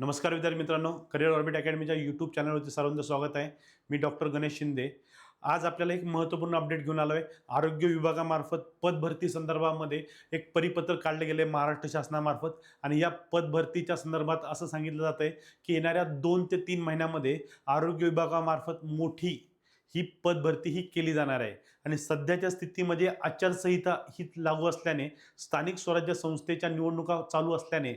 नमस्कार विद्यार्थी मित्रांनो करिअर ऑर्बिट अकॅडमीच्या यूट्यूब चॅनलवरती सर्वांचं स्वागत आहे. मी डॉक्टर गणेश शिंदे. आज आपल्याला एक महत्त्वपूर्ण अपडेट घेऊन आलो आहे आरोग्य विभागामार्फत पदभरती संदर्भामध्ये एक परिपत्र काढले गेले महाराष्ट्र शासनामार्फत आणि या पदभरतीच्या संदर्भात असं सांगितलं जात आहे की येणाऱ्या दोन ते तीन महिन्यामध्ये आरोग्य विभागामार्फत मोठी ही पदभरती ही केली जाणार आहे. आणि सध्याच्या स्थितीमध्ये आचारसंहिता ही लागू असल्याने स्थानिक स्वराज्य संस्थेच्या निवडणुका चालू असल्याने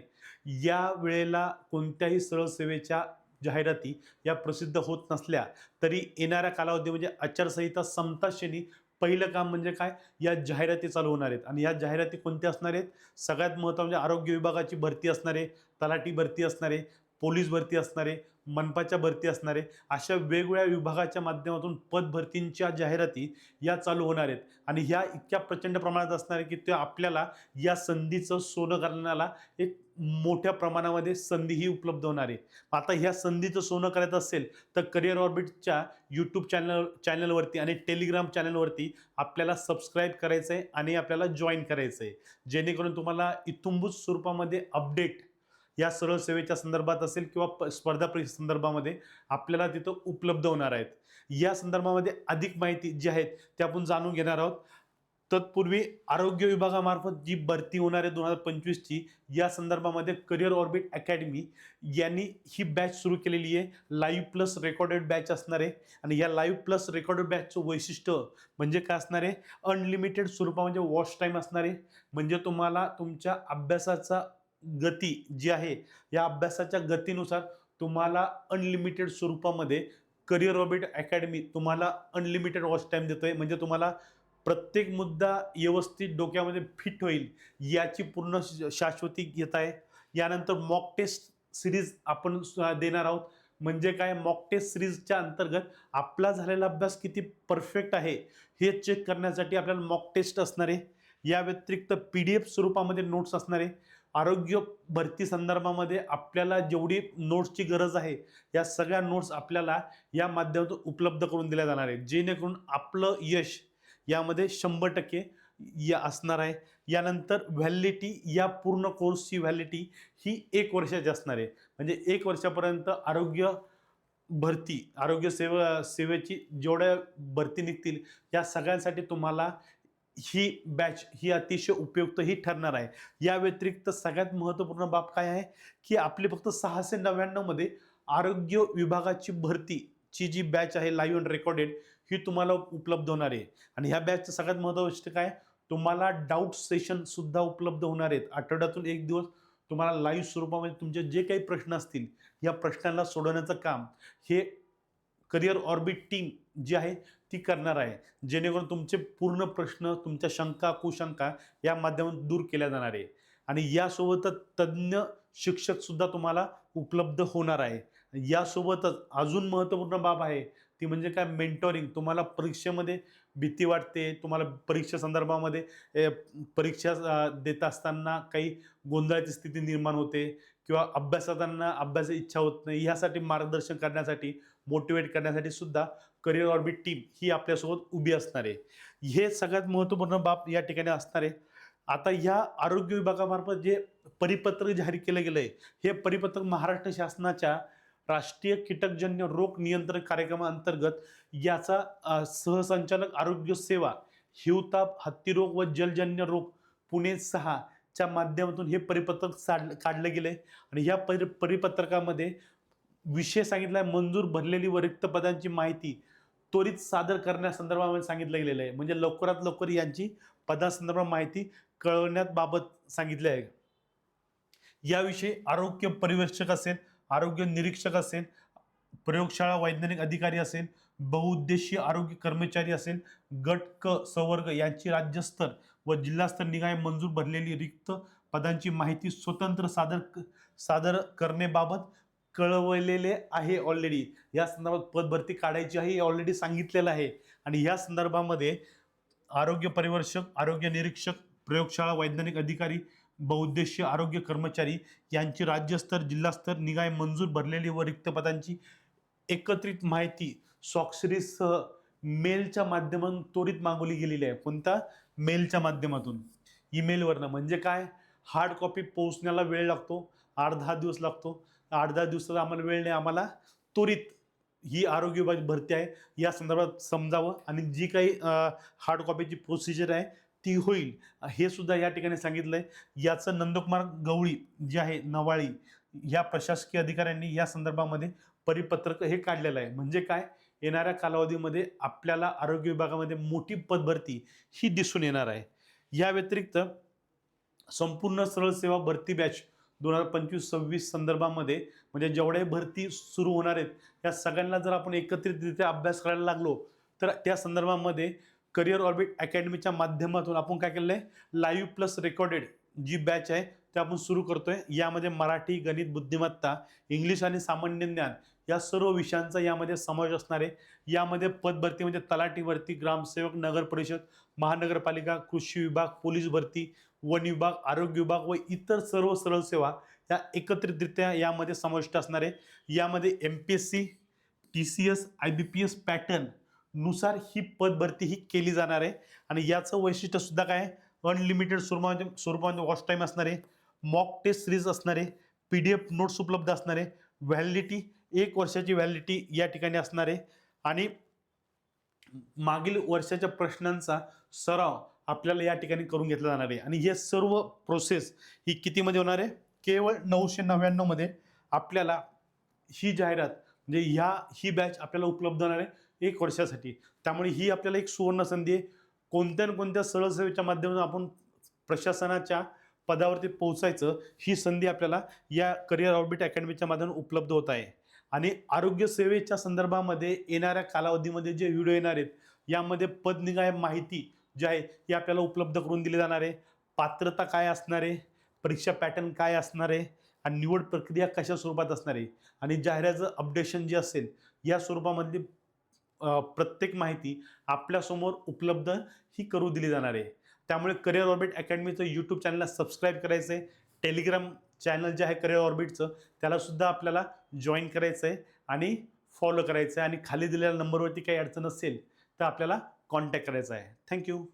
या वेळेला कोणत्याही सरळ सेवेच्या जाहिराती या प्रसिद्ध होत नसल्या तरी येणाऱ्या कालावधी म्हणजे आचारसंहिता संपताक्षणी पहिलं काम म्हणजे काय? या जाहिराती चालू होणार आहेत. आणि या जाहिराती कोणत्या असणार आहेत? सगळ्यात महत्त्व म्हणजे आरोग्य विभागाची भरती असणारे तलाठी भरती असणारे पोलीस भरती असणारे मनपाच्या भरती असणारे अशा वेगवेगळ्या विभागाच्या माध्यमातून पदभरतींच्या जाहिराती या चालू होणार आहेत. आणि ह्या इतक्या प्रचंड प्रमाणात असणार आहे की ते आपल्याला या संधीचं सोनं करण्याला एक मोठ्या प्रमाणामध्ये संधीही उपलब्ध होणार आहे. आता ह्या संधीचं सोनं करायचं असेल तर करिअर ऑर्बिटच्या यूट्यूब चॅनल चॅनलवरती आणि टेलिग्राम चॅनलवरती आपल्याला सबस्क्राईब करायचं आहे आणि आपल्याला जॉईन करायचं आहे जेणेकरून तुम्हाला इत्थुंभूत स्वरूपामध्ये अपडेट या सरळ सेवेच्या संदर्भात असेल किंवा प स्पर्धा परीक्षा संदर्भामध्ये आपल्याला तिथं उपलब्ध होणार आहेत. या संदर्भामध्ये अधिक माहिती जी आहेत ते आपण जाणून घेणार आहोत. तत्पूर्वी आरोग्य विभागामार्फत जी भरती होणार आहे दोन हजार पंचवीसची या संदर्भामध्ये करिअर ऑर्बिट अकॅडमी यांनी ही बॅच सुरू केलेली आहे. लाईव्ह प्लस रेकॉर्डेड बॅच असणार आहे. आणि या लाईव्ह प्लस रेकॉर्डेड बॅचचं वैशिष्ट्य म्हणजे काय असणार आहे? अनलिमिटेड स्वरूपामध्ये म्हणजे वॉच टाईम असणार आहे. म्हणजे तुम्हाला तुमच्या अभ्यासाचा गती जी आहे या अभ्यासाच्या गतीनुसार तुम्हाला अनलिमिटेड स्वरूपामध्ये करिअर ऑर्बिट अकॅडमी तुम्हाला अनलिमिटेड वॉच टाईम देतोय. म्हणजे तुम्हाला प्रत्येक मुद्दा व्यवस्थित डोक्यामध्ये फिट होईल याची पूर्ण शाश्वती घेत आहे. यानंतर मॉक टेस्ट सिरीज आपण देणार आहोत. म्हणजे काय? मॉक टेस्ट सिरीजच्या अंतर्गत आपला झालेला अभ्यास किती परफेक्ट आहे हे चेक करण्यासाठी आपल्याला मॉक टेस्ट असणार आहे. या व्यतिरिक्त पी डी एफ स्वरूपामध्ये नोट्स असणार आहे. आरोग्य भरती संदर्भामध्ये आपल्याला जेवढी नोट्सची गरज आहे या सगळ्या नोट्स आपल्याला या माध्यमातून उपलब्ध करून दिल्या जाणार आहे जेणेकरून आपलं यश यामध्ये शंभर टक्के या असणार आहे. यानंतर व्हॅलिडिटी या पूर्ण कोर्सची व्हॅलिडिटी ही एक वर्षाची असणार आहे. म्हणजे एक वर्षापर्यंत आरोग्य भरती आरोग्य सेवा सेवेची जेवढ्या भरती निघतील या सगळ्यांसाठी तुम्हाला ही बॅच ही अतिशय उपयुक्त ही ठरणार आहे. या व्यतिरिक्त सगळ्यात महत्त्वपूर्ण बाब काय आहे? की आपली फक्त सहाशे नव्याण्णवमध्ये आरोग्य विभागाची भरती ची जी बॅच आहे लाईव्ह अँड रेकॉर्डेड ही तुम्हाला उपलब्ध होणार आहे. आणि ह्या बॅचचं सगळ्यात महत्त्वाचं काय? तुम्हाला डाऊट सेशन सुद्धा उपलब्ध होणार आहेत. आठवड्यातून एक दिवस तुम्हाला लाईव्ह स्वरूपामध्ये तुमचे जे काही प्रश्न असतील या प्रश्नांना सोडवण्याचं काम हे करिअर ऑर्बिट टीम जी आहे ती करणार आहे. जेणेकरून तुमचे पूर्ण प्रश्न तुमच्या शंका कुशंका या माध्यमातून दूर केल्या जाणार आहे. आणि यासोबतच तज्ज्ञ शिक्षकसुद्धा तुम्हाला उपलब्ध होणार आहे. यासोबतच अजून महत्त्वपूर्ण बाब आहे ती म्हणजे काय? मेंटॉरिंग तुम्हाला परीक्षेमध्ये भीती वाटते तुम्हाला परीक्षा संदर्भामध्ये परीक्षा देत असताना काही गोंधळाची स्थिती निर्माण होते किंवा अभ्यासाताना अभ्यासाची इच्छा होत नाही ह्यासाठी मार्गदर्शन करण्यासाठी मोटिवेट करण्यासाठी सुद्धा करिअर ऑर्बिट टीम ही आपल्यासोबत उभी असणार आहे. हे सगळ्यात महत्त्वपूर्ण बाब या ठिकाणी असणार आहे. आता ह्या आरोग्य विभागामार्फत जे परिपत्रक जाहीर केलं गेलं आहे हे परिपत्रक महाराष्ट्र शासनाच्या राष्ट्रीय कीटकजन्य रोग नियंत्रण कार्यक्रमाअंतर्गत याचा सहसंचालक आरोग्य सेवा हिवताप हत्तीरोग व जलजन्य रोग पुणे सहा च्या माध्यमातून हे परिपत्रक साड काढलं गेलं. आहे आणि ह्या परि परिपत्रकामध्ये विषय सांगितला आहे मंजूर भरलेली व रिक्त पदांची माहिती त्वरित सादर करण्यासंदर्भामध्ये सांगितलं गेलेलं आहे. म्हणजे लवकरात लवकर यांची पदासंदर्भात माहिती कळवण्याबाबत सांगितले आहे. याविषयी आरोग्य परिवेक्षक असेल आरोग्य निरीक्षक असेल प्रयोगशाळा वैज्ञानिक अधिकारी असेल बहुउद्देशीय आरोग्य कर्मचारी असेल गट क संवर्ग यांची राज्यस्तर व जिल्हास्तर निकाय मंजूर भरलेली रिक्त पदांची माहिती स्वतंत्र सादर क- सादर करण्याबाबत कळवलेले आहे ऑलरेडी या संदर्भात पदभरती काढायची आहे हे ऑलरेडी सांगितलेलं आहे. आणि या संदर्भामध्ये आरोग्य परिवर्षक आरोग्य निरीक्षक प्रयोगशाळा वैज्ञानिक अधिकारी बहुउद्देशीय आरोग्य कर्मचारी यांची राज्यस्तर जिल्हास्तर निगाय मंजूर भरलेली व रिक्त पदांची एकत्रित माहिती स्वाक्षरीसह मेलच्या माध्यमातून त्वरित मागवली गेलेली आहे. कोणता? मेलच्या माध्यमातून. ईमेलवरनं. म्हणजे काय? हार्ड कॉपी पोहोचण्याला वेळ लागतो. आठ दहा दिवस लागतो. आठ दहा दिवसाचा आम्हाला वेळ नाही. आम्हाला त्वरित ही आरोग्य विभाग भरती आहे. या संदर्भात समजावं. आणि जी काही हार्ड कॉपीची प्रोसिजर आहे ती होईल. हे सुद्धा या ठिकाणी सांगितलं आहे याचं नंदकुमार गवळी जे आहे नवाळी या प्रशासकीय अधिकाऱ्यांनी या संदर्भामध्ये परिपत्रक हे काढलेलं आहे. म्हणजे काय? येणाऱ्या कालावधीमध्ये आपल्याला आरोग्य विभागामध्ये मोठी पदभरती ही दिसून येणार आहे. या व्यतिरिक्त संपूर्ण सरळ सेवा भरती बॅच दोन हजार पंचवीस सव्वीस संदर्भामध्ये म्हणजे जेवढ्या भरती सुरू होणार आहेत या सगळ्यांना जर आपण एकत्रितरित्या अभ्यास करायला लागलो तर त्या संदर्भामध्ये करिअर ऑर्बिट अकॅडमीच्या माध्यमातून आपण काय केलं आहे लाईव्ह प्लस रेकॉर्डेड जी बॅच आहे ते आपण सुरू करतोय. यामध्ये मराठी गणित बुद्धिमत्ता इंग्लिश आणि सामान्य ज्ञान या सर्व विषयांचा यामध्ये समावेश असणार आहे. यामध्ये पदभरती म्हणजे तलाठी भरती ग्रामसेवक नगर परिषद महानगरपालिका कृषी विभाग पोलीस भरती वन विभाग आरोग्य विभाग व इतर सर्व सरळ सेवा या एकत्रितरित्या यामध्ये समाविष्ट असणार आहे. यामध्ये M P S C T C S I B P S pattern नुसार ही पदभरती ही केली जाणार आहे. आणि याचं वैशिष्ट्यसुद्धा काय अनलिमिटेड स्वरूपामध्ये स्वरूपामध्ये वॉच टाईम असणार आहे. मॉक टेस्ट सिरीज असणार आहे. पी डी एफ नोट्स उपलब्ध असणार आहे. व्हॅलिडिटी एक वर्षाची व्हॅलिडिटी या ठिकाणी असणार आहे. आणि मागील वर्षाच्या प्रश्नांचा सराव आपल्याला या ठिकाणी करून घेतला जाणार आहे. आणि हे सर्व प्रोसेस ही कितीमध्ये होणार आहे? केवळ नऊशे नव्याण्णवमध्ये आपल्याला ही जाहिरात म्हणजे ह्या ही बॅच आपल्याला उपलब्ध होणार आहे. एक वर्षासाठी. त्यामुळे ही आपल्याला एक सुवर्ण संधी आहे. कोणत्या ना कोणत्या सरळ सेवेच्या माध्यमातून आपण प्रशासनाच्या पदावरती पोहोचायचं ही संधी आपल्याला या करिअर ऑर्बिट अकॅडमीच्या माध्यमातून उपलब्ध होत आहे. आणि आरोग्य सेवेच्या संदर्भामध्ये येणाऱ्या कालावधीमध्ये जे व्हिडिओ येणार आहेत यामध्ये पदनिगाय माहिती जी आहे ही आपल्याला उपलब्ध करून दिली जाणार आहे. पात्रता काय असणार आहे परीक्षा पॅटर्न काय असणार आहे आणि निवड प्रक्रिया कशा स्वरूपात असणार आहे आणि जाहिराचं अपडेशन जे असेल या स्वरूपामधली प्रत्येक माहिती आपल्यासमोर उपलब्ध ही करू दिली जाणार आहे. त्यामुळे करिअर ऑर्बिट अकॅडमीचं यूट्यूब चॅनलला सबस्क्राईब करायचं आहे टेलिग्राम चॅनल जे आहे करिअर ऑर्बिटचं त्यालासुद्धा आपल्याला जॉईन करायचं आहे आणि फॉलो करायचं आहे आणि खाली दिलेल्या नंबरवरती काही अडचण असेल तर आपल्याला कॉन्टॅक्ट करायचा आहे. थँक्यू